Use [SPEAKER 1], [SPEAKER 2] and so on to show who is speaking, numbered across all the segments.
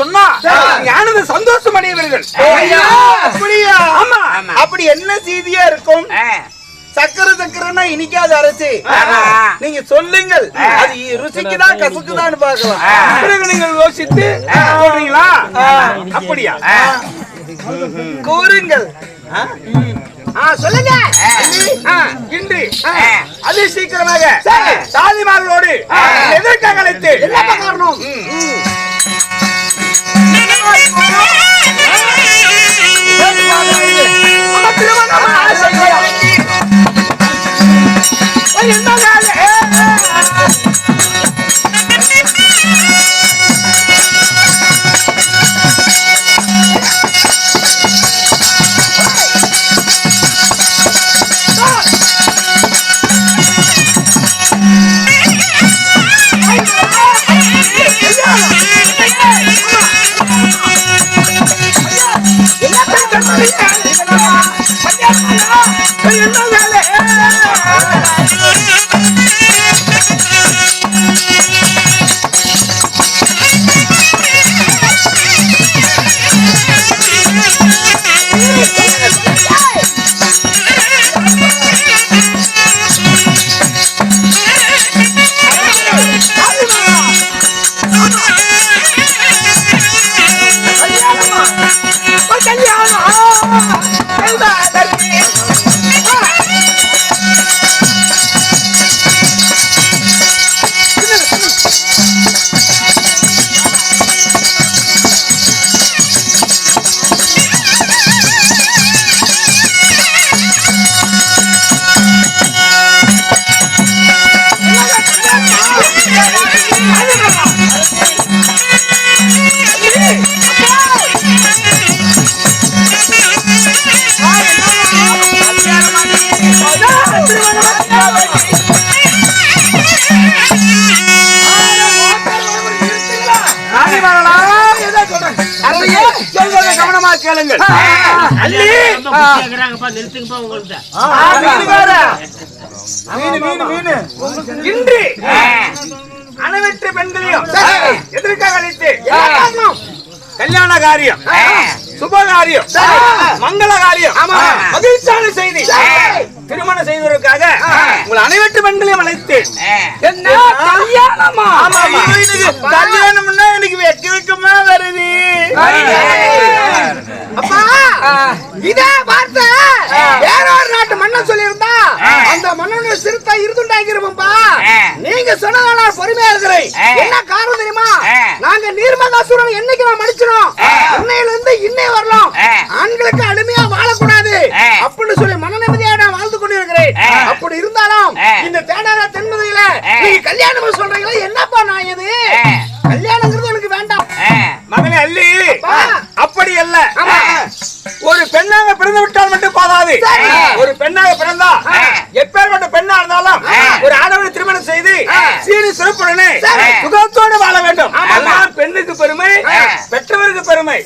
[SPEAKER 1] சொன்னா? ஞானது சந்தோஷம்
[SPEAKER 2] அப்படியா?
[SPEAKER 1] ஆமா.
[SPEAKER 2] அப்படி என்ன செய்தியா இருக்கும்? சக்கரை சக்கரைன்னா இனிக்காத அரசு. நீங்க சொல்லுங்கள். அது ருசிக்குதான் கசுக்குதான்னு பாக்கலாம்
[SPEAKER 1] பிறகு நீங்கள் யோசித்து சொல்றீங்களா? அப்படியா?
[SPEAKER 2] கூறுங்கள். சொல்லுங்க.
[SPEAKER 1] இன்று. அது சீக்கிரமாக சாதிமார்களோடு எதற்காக அழைத்து
[SPEAKER 2] என்ன காரணம்?
[SPEAKER 3] ¡Ay,
[SPEAKER 2] மீன்
[SPEAKER 1] இன்று அனைவற்ற பெண்களையும் எதற்காக அழைத்து கல்யாண காரியம் சுப காரியம் மங்கள காரியம் மகிழ்ச்சியான செய்தி. திருமணம் செய்வதற்காக உங்கள் அனைவற்ற பெண்களையும் அழைத்து என்ன? கல்யாணமா?
[SPEAKER 2] எனக்கு கல்யாணம்னா எனக்கு வெக்க வெக்கமா வருது.
[SPEAKER 4] அப்பா இதே வார்த்தை. வேற ஒரு நாட்டு மன்னன் சொல்லியிருந்தா அந்த மன்னனுடைய சிறுத்தை இருந்துண்டாங்கிருப்பா நீங்க சொன்னதால பொறுமையா இருக்கிறேன். என்ன காரணம் தெரியுமா? நாங்க நீர்மகாசுரன் என்னைக்கு நான் மன்னிச்சிடும் இன்னையில இருந்து இன்னை வரலாம். ஆண்களுக்கு அடிமையா வாழக்கூடாது. அப்படின்னு சொல்லி அப்படி இருந்தாலும் இந்த தேடாத தென்மதுரையில நீங்க கல்யாணம் சொல்றீங்களா? என்னப்பா நான் இது? கல்யாணங்கிறது எனக்கு வேண்டாம்.
[SPEAKER 1] மகனே அள்ளி
[SPEAKER 4] அப்பா.
[SPEAKER 1] அப்படி அல்ல. ஒரு பெண்ணாக பிறந்து விட்டால் மட்டும் போதாது. ஒரு பெண்ணாக பிறந்தா எப்பேற்பட்ட பெண்ணா இருந்தாலும் ஒரு ஆடவனை திருமணம் செய்து சீரி சிறப்புடனே. சுகத்தோடு வாழ வேண்டும். பெண்ணுக்கு பெருமை பெற்றவருக்கு பெருமை.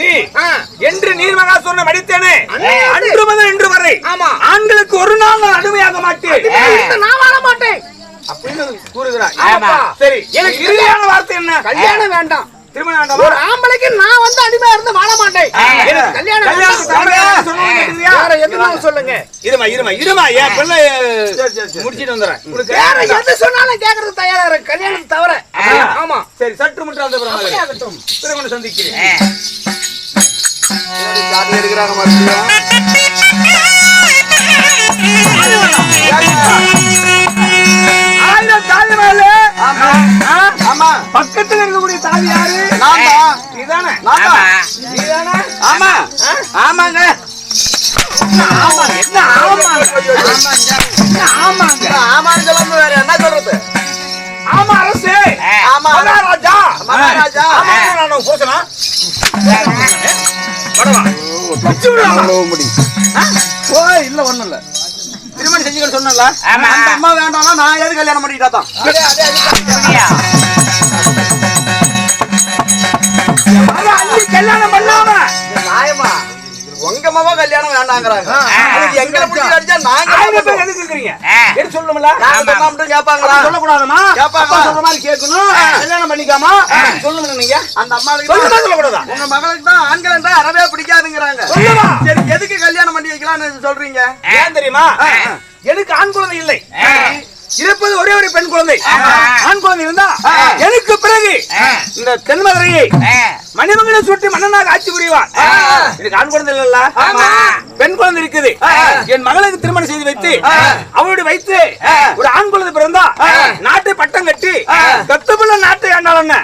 [SPEAKER 1] நீ
[SPEAKER 4] ஆ.
[SPEAKER 1] என்று நீர்மகாசூரன் அடித்தேனே
[SPEAKER 4] அன்று
[SPEAKER 1] அன்று முதல் இன்று வரை
[SPEAKER 4] ஆமா.
[SPEAKER 1] ஆண்களுக்கு ஒரு நாள் அடிமையாக மாட்டேன்.
[SPEAKER 4] நான் வாழ மாட்டேன்.
[SPEAKER 1] அப்படின்னு. சரி எனக்கு இறுதியான வார்த்தை என்ன?
[SPEAKER 4] கல்யாணம் வேண்டாம்.
[SPEAKER 1] திருமணம் வேண்டாமா?
[SPEAKER 4] ஒரு ஆம்பளைக்கு நான் வந்து அடிமையா இருந்து வாழ மாட்டேன். கல்யாணம் சொல்லுங்க.
[SPEAKER 1] இருமா இருமா இருமா. என் பிள்ளை முடிச்சிட்டு வந்துடுறேன். உனக்கு
[SPEAKER 4] வேற எது சொன்னாலும் கேக்குறது தயாரா இருக்கு கல்யாணத்தை தவிர. ஆமா.
[SPEAKER 1] சரி சற்று முற்று அந்த. பிறகு சந்திக்கிறேன்.
[SPEAKER 2] இருக்கிறாங்க மறுபடியும்.
[SPEAKER 1] ஆயிரம் தாலி மேல
[SPEAKER 2] ஆமா
[SPEAKER 1] பக்கத்துல இருக்கக்கூடிய தாலி யாரு
[SPEAKER 2] ஆமா ஆமாங்க
[SPEAKER 1] ஆமா என்ன ஆமாங்க ஆமாங்க
[SPEAKER 2] ஆமான்னு சொல்லாம வேற என்ன சொல்றது
[SPEAKER 1] ஆமா அரசு
[SPEAKER 2] ஆமா.
[SPEAKER 1] மகாராஜா
[SPEAKER 2] மகாராஜா.
[SPEAKER 1] ஆமா நான் போசனா படவா விடுவாங்க
[SPEAKER 2] ஓ இல்ல ஒண்ணும் இல்ல திருமணம் செஞ்சுக்க சொன்னல அந்த அம்மா வேண்டாம்னா நான் எது கல்யாணம் பண்ணிட்டா தான்
[SPEAKER 1] அள்ளி கல்யாணம்
[SPEAKER 2] அம்மாவோ கல்யாணம் வேண்டாங்கிறாங்க. அதுக்கு எங்களை பிடிச்சி அடிச்சா நாங்க?
[SPEAKER 1] எதுக்கு இருக்கிறீங்க எடுத்து சொல்லணும்ல
[SPEAKER 2] நாங்க கேட்பாங்களா?
[SPEAKER 1] சொல்லக்கூடாதுமா?
[SPEAKER 2] கேட்பாங்க.
[SPEAKER 1] அப்பா சொல்ற மாதிரி கேட்கணும். கல்யாணம் பண்ணிக்காமா? சொல்லுங்க நீங்க.
[SPEAKER 2] அந்த அம்மாளுக்கு
[SPEAKER 1] சொல்லுமா
[SPEAKER 2] தான்.
[SPEAKER 1] சொல்லக்கூடாதா?
[SPEAKER 2] உங்க மகளுக்கு தான் ஆண்கள் என்றா அறவே பிடிக்காதுங்கிறாங்க. சரி எதுக்கு கல்யாணம் பண்ணி வைக்கலாம்னு சொல்றீங்க?
[SPEAKER 1] ஏன் தெரியுமா? எனக்கு ஆண் குழந்தை இல்லை. இருப்பது ஒரே ஒரு பெண் குழந்தை. ஆண் குழந்தை இருந்தா எனக்கு பிறகு இந்த தென்மதுரையை மணிமங்கலம் சுட்டி மன்னனாக ஆட்சி புரிவான்? எனக்கு ஆண் குழந்தை இல்லல்ல? பெண் குழந்தை இருக்குது. என் மகளுக்கு திருமணம் செய்து வைத்து அவளுடைய வைத்து ஒரு ஆண் குழந்தை பிறந்தா நாட்டை பட்டம் கட்டி கத்து பிள்ளை நாட்டை ஆண்டாளண்ண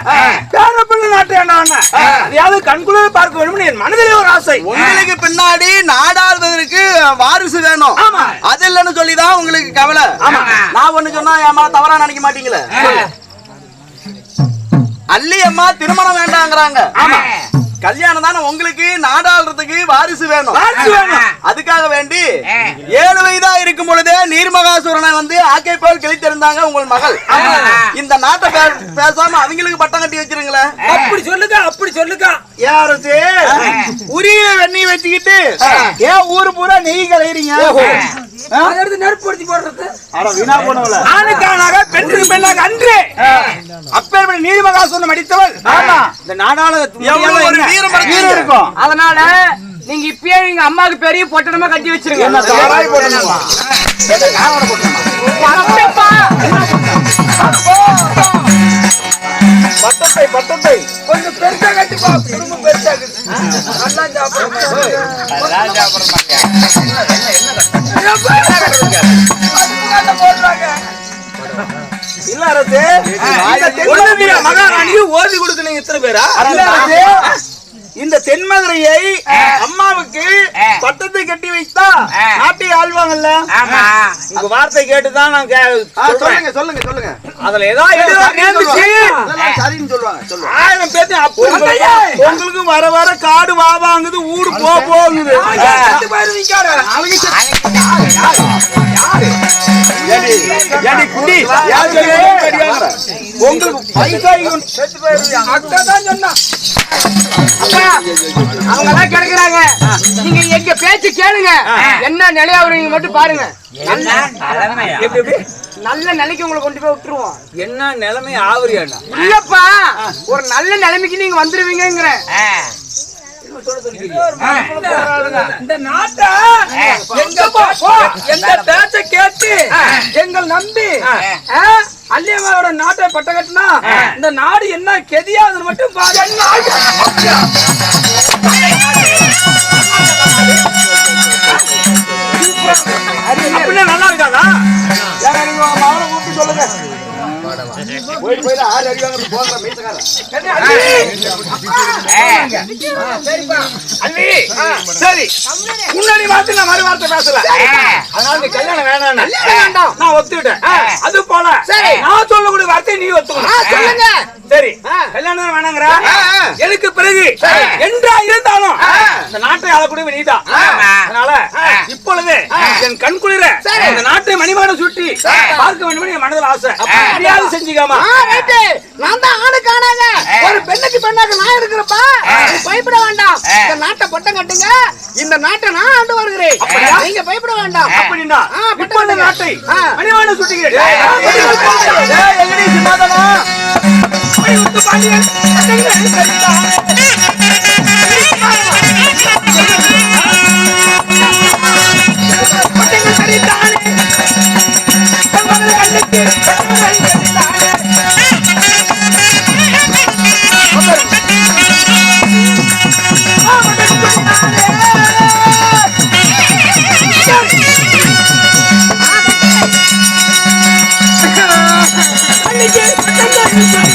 [SPEAKER 1] பேர பிள்ளை நாட்டை ஆண்டாளண்ண அதையாவது கண்குளிர பார்க்க வேண்டும்னு என் மனதிலே ஒரு ஆசை.
[SPEAKER 2] உங்களுக்கு பின்னாடி நாடாளுவதற்கு வாரிசு வேணும். அது இல்லைன்னு சொல்லிதான் உங்களுக்கு கவலை.
[SPEAKER 1] ஆமா.
[SPEAKER 2] நான் ஒண்ணு சொன்னா ஏமா தவறா நினைக்க மாட்டீங்களே? அள்ளி அம்மா திருமணம் வேண்டாங்கிறாங்க.
[SPEAKER 1] ஆமா.
[SPEAKER 2] கல்யாணம் தானே உங்களுக்கு நாடாளுறதுக்கு வாரிசு வேணும்.
[SPEAKER 1] வாரிசு வேணும்.
[SPEAKER 2] அதுக்காக வேண்டி ஏழு வயதா இருக்கும் பொழுதே நீர்மகாசுரனை வந்து ஆக்கை போல் கிழித்திருந்தாங்க உங்கள் மகள். இந்த நாட்டை பேசாம அவங்களுக்கு பட்டம் கட்டி வச்சிருங்களேன்
[SPEAKER 1] அப்படி சொல்லுங்க அப்படி சொல்லுங்க.
[SPEAKER 2] யாரது உரியில வெண்ணெய் வச்சுக்கிட்டு ஏன் ஊரு பூரா நெய் கலையறீங்க
[SPEAKER 1] அதை எடுத்து நெருப்பு அடிச்சு போடுறது.
[SPEAKER 2] அட வீணா போனவள.
[SPEAKER 1] ஆணுக்கானாக பெண்ணுக்கு பெண்ணாக அன்று. அப்பேற்பட்ட நீதிமகாசனம் அடித்தவள்
[SPEAKER 2] ஆமா.
[SPEAKER 1] இந்த
[SPEAKER 2] ஒரு வீரம் இருக்கும்.
[SPEAKER 3] அதனால நீங்க இப்பயே எங்க அம்மாவுக்கு பெரிய பொட்டணமா கட்டி வச்சிருங்க.
[SPEAKER 2] என்ன. பட்டத்தை பட்டத்தை.
[SPEAKER 1] கொஞ்சம் பெருசா கட்டிப்பா குடும்பம் பெருசா நல்லா
[SPEAKER 2] இல்ல அரசு
[SPEAKER 1] மகாராணிக்கு ஓதி கொடுக்கணும் இத்தனை பேரா?
[SPEAKER 2] இந்த தென்மதுரையை அம்மாவுக்கு பட்டத்தை கட்டி வைத்தா நாட்டை ஆள்வாங்கல்ல
[SPEAKER 1] உங்க வார்த்தை கேட்டுதான் நான்.
[SPEAKER 2] சொல்லுங்க சொல்லுங்க சொல்லுங்க
[SPEAKER 1] அதுல ஏதாவது ஆயிரம் பேர்த்து
[SPEAKER 2] உங்களுக்கு வர வர காடு வா வாங்குது ஊடு போ போகுது.
[SPEAKER 1] அவங்க
[SPEAKER 2] உங்களுக்கு
[SPEAKER 1] சொன்னா.
[SPEAKER 3] அவங்க எல்லாம் கிடக்குறாங்க நீங்க எங்க பேச்சு கேளுங்க. என்ன நிலையாவறீங்க மட்டும் பாருங்க. நல்ல நிலைக்கு உங்களை கொண்டு போய் விட்டுருவோம்.
[SPEAKER 1] என்ன நிலைமை ஆவரியாண்டா
[SPEAKER 3] இல்லப்பா ஒரு நல்ல நிலைமைக்கு நீங்க வந்துருவீங்கங்கிற.
[SPEAKER 1] இந்த நாட்டை எங்க பேச்ச கேட்டு எங்கள் நம்பி ஆ, அள்ளியம்மாவோட நாட்டை பட்ட கட்டினா இந்த நாடு என்ன கெதியாதுன்னு மட்டும் பாரு. அப்படின்னா நல்லா இருக்காதா?
[SPEAKER 2] கூப்பிட்டு சொல்லுங்க.
[SPEAKER 1] சரி. முன்னாடி வார்த்தை நான் மறு வார்த்தை பேசல. அதனால நீ கல்யாணம் வேணாம் வேண்டாம். நான் ஒத்துக்கிட்டேன். அது போல.
[SPEAKER 4] சரி.
[SPEAKER 1] நான் சொல்லக்கூடிய வார்த்தை நீ ஒத்துக்கணும்.
[SPEAKER 4] சொல்லுங்க.
[SPEAKER 1] சரி. கல்யாணம் வேணாங்கிற. எனக்கு பிறகு? என்றா இருந்தாலும். இந்த நாட்டை ஆளக்கூடிய நீதான் அதனால இப்பொழுது என் கண் குளிர இந்த நாட்டை மணிமான சுட்டி பார்க்க வேண்டும் என் மனதில் ஆசை. அப்படியாவது செஞ்சுக்காமா.
[SPEAKER 4] நான் தான் ஆணுக்கு ஆணாக ஒரு பெண்ணுக்கு பெண்ணாக நான் இருக்கிறப்ப நீ பயப்பட வேண்டாம் இந்த நாட்டை பட்டம் கட்டுங்க இந்த நாட்டை நான் ஆண்டு வருகிறேன் நீங்க பயப்பட வேண்டாம்
[SPEAKER 1] அப்படின்னா
[SPEAKER 4] பட்டம்.
[SPEAKER 1] நாட்டை
[SPEAKER 4] ஆ.
[SPEAKER 1] மணிமான சுட்டுகிறேன்
[SPEAKER 2] Yeah.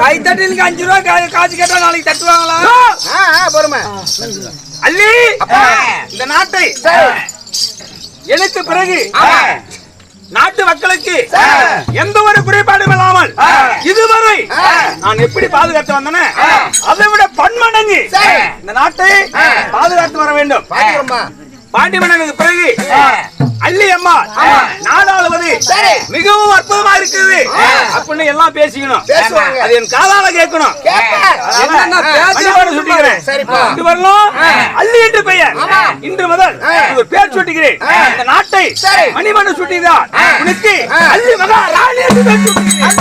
[SPEAKER 2] கை
[SPEAKER 1] தட்டலுக்கு அஞ்சு ரூபா காசு கேட்டா நாளைக்கு தட்டுவாங்களா?
[SPEAKER 4] பொறுமை.
[SPEAKER 1] அள்ளி இந்த நாட்டை. எனக்கு பிறகு. நாட்டு மக்களுக்கு எந்த ஒரு குறைபாடும் இல்லாமல் இதுவரை நான் எப்படி பாதுகாத்து வந்தேனே? அதை விட பன்மடங்கு இந்த நாட்டை பாதுகாத்து வர வேண்டும். பாண்டி மன்னனுக்கு பிறகு அள்ளி அம்மா நாடாளுவது மிகவும் அற்புதமா இருக்குது அப்படின்னு எல்லாம் பேசிக்கணும். அது என் காதால கேட்கணும். இன்று வரணும். அள்ளி என்று பெயர். இன்று முதல் ஒரு பேர் சுட்டுகிறேன் இந்த நாட்டை மணிமணி சுட்டிதான் உனக்கு அள்ளி மகா ராணி என்று சுட்டுகிறேன்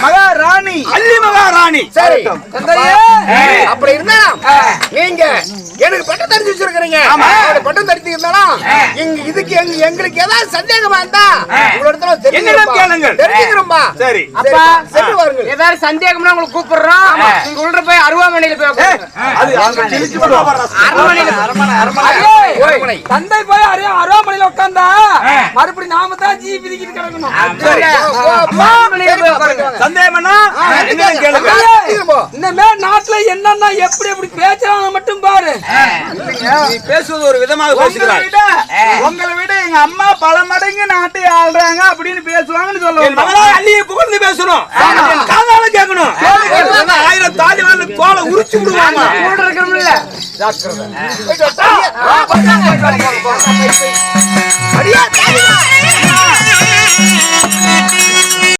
[SPEAKER 2] மகாராணி.
[SPEAKER 1] அள்ளி மகாராணி.
[SPEAKER 4] சரி. அப்படி இருந்தா நீங்க எனக்கு பட்டம் தரிச்சு வச்சிருக்கிறீங்க. பட்டம் தரிச்சு இருந்தாலும் இங்க இதுக்கு எங்க- எங்களுக்கு ஏதாவது சந்தேகமா இருந்தா
[SPEAKER 1] கேளுங்கள்.
[SPEAKER 4] தெரிஞ்சுக்கிறோம்பா
[SPEAKER 1] சரி.
[SPEAKER 3] அப்பா
[SPEAKER 4] சென்று வாருங்கள்.
[SPEAKER 3] ஏதாவது சந்தேகம்னா உங்களுக்கு கூப்பிடுறோம். நீங்க உள்ள போய் அருவாமனையில போய்
[SPEAKER 4] அரண்மனை.
[SPEAKER 5] தந்தை போய் அருவா அருவாமனையில உட்கார்ந்தா மறுபடியும் நாம தான் ஜீ பிதிக்கிட்டு கிடக்கணும்.
[SPEAKER 1] சந்தேகம்னா
[SPEAKER 4] தெரிஞ்சுக்கிறோம்பா.
[SPEAKER 5] இனிமே நாட்டுல என்னன்னா எப்படி எப்படி பேசுறாங்க மட்டும் பாரு.
[SPEAKER 1] நீ பேசுவது ஒரு விதமாக பேசுகிறாய்
[SPEAKER 2] விட உங்களை விட எங்க அம்மா பல மடங்கு நாட்டை ஆள்றாங்க அப்படின்னு பேசுவாங்கன்னு
[SPEAKER 1] மகளாய் அள்ளியை புகழ்ந்து பேசணும். காதால கேட்கணும். ஆயிரம் தாலி வந்து தோலை உரிச்சு விடுவாங்க.
[SPEAKER 3] கூட இருக்கிறோம்ல
[SPEAKER 4] போயிட்டு